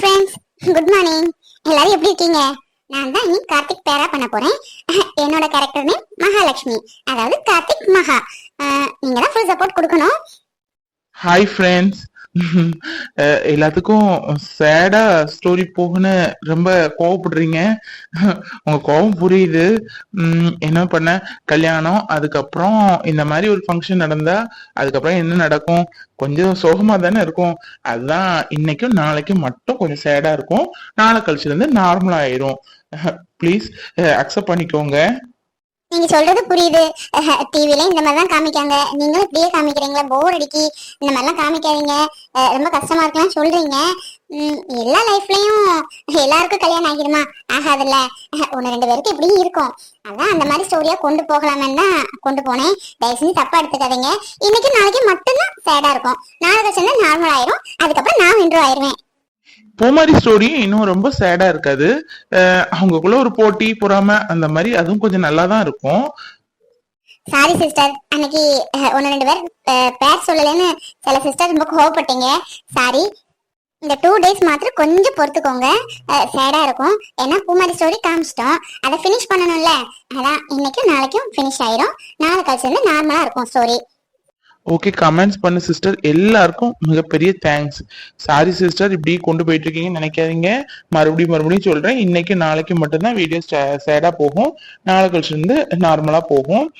Friends good morning எல்லாரும் எப்படி இருக்கீங்க? நான் தான் இன்னைக்கு கார்த்திக் பேரா பண்ண போறேன். என்னோட கேரக்டர் நேம் மகாலட்சுமி. அதாவது கார்த்திக் மகா. நீங்க தான் ஃபுல் சப்போர்ட் கொடுக்கணும். ஹாய் ஃப்ரெண்ட்ஸ் எல்லாத்துக்கும் சேடா ஸ்டோரி போகுன்னு ரொம்ப கோவப்படுறீங்க. உங்க கோவம் புரியுது. என்ன பண்ண? கல்யாணம் அதுக்கப்புறம் இந்த மாதிரி ஒரு ஃபங்க்ஷன் நடந்தா அதுக்கப்புறம் என்ன நடக்கும்? கொஞ்சம் சோகமா தானே இருக்கும். அதுதான் இன்னைக்கும் நாளைக்கும் மட்டும் கொஞ்சம் சேடா இருக்கும். நாளை கழிச்சுல இருந்து நார்மல் ஆயிரும் ப்ளீஸ் அக்செப்ட் பண்ணிக்கோங்க. நீங்க சொல்றது புரியுது. டிவில இந்த மாதிரி தான் காமிக்காங்க. நீங்களும் இப்படியே காமிக்கிறீங்களா போர் அடிக்கி. இந்த மாதிரிலாம் காமிக்காதீங்க. ரொம்ப கஷ்டமா இருக்கலாம் சொல்றீங்க. உம், எல்லா லைஃப்லயும் எல்லாருக்கும் கல்யாணம் ஆகிடுமா? ஆகாதுல்ல. ஒன்னு ரெண்டு பேருக்கு இப்படியும் இருக்கும். அதான் அந்த மாதிரி ஸ்டோரியா கொண்டு போகலாமேன்னு தான் கொண்டு போனேன். தயவு செஞ்சு தப்பா எடுத்துக்காதீங்க. இன்னைக்கு நாளைக்கு மட்டும்தான் சேடா இருக்கும். நாளைக்கு கழிச்சு நார்மல் ஆயிரும். அதுக்கப்புறம் நான் இன்ட்ரோ ஆயிருவேன். பூமாரி ஸ்டோரியும் இன்னும் ரொம்ப சேடா இருக்காது. அஹ் அவங்களுக்குள்ள ஒரு போட்டி பொறாம அந்த மாதிரி அதுவும் கொஞ்சம் நல்லா தான் இருக்கும். சாரி சிஸ்டர் அன்னைக்கு அஹ், ஒன்று ரெண்டு பேர் பேர் சொல்லலைன்னு சில சிஸ்டர் ரொம்ப கோவப்பட்டீங்க. சாரி இந்த டூ டேஸ் மாத்திரம் கொஞ்சம் பொறுத்துக்கோங்க. சேடா இருக்கும். ஏன்னா பூமாரி ஸ்டோரி காமிச்சிட்டோம். அதை ஃபினிஷ் பண்ணணும்ல. அதான் இன்னைக்கும் நாளைக்கும் ஃபினிஷ் ஆயிரும். நாளை கழிச்சு வந்து நார்மலா இருக்கும் ஸ்டோரி ஓகே கமெண்ட்ஸ் பண்ணு சிஸ்டர் எல்லாருக்கும் மிகப்பெரிய தேங்க்ஸ் சாரி சிஸ்டர் இப்படி கொண்டு போயிட்டு இருக்கீங்கன்னு நினைக்காதீங்க. மறுபடியும் மறுபடியும் சொல்றேன். இன்னைக்கு நாளைக்கு மட்டும்தான் வீடியோ சேடா போகும். நாளை கழிச்சு இருந்து நார்மலா போகும்.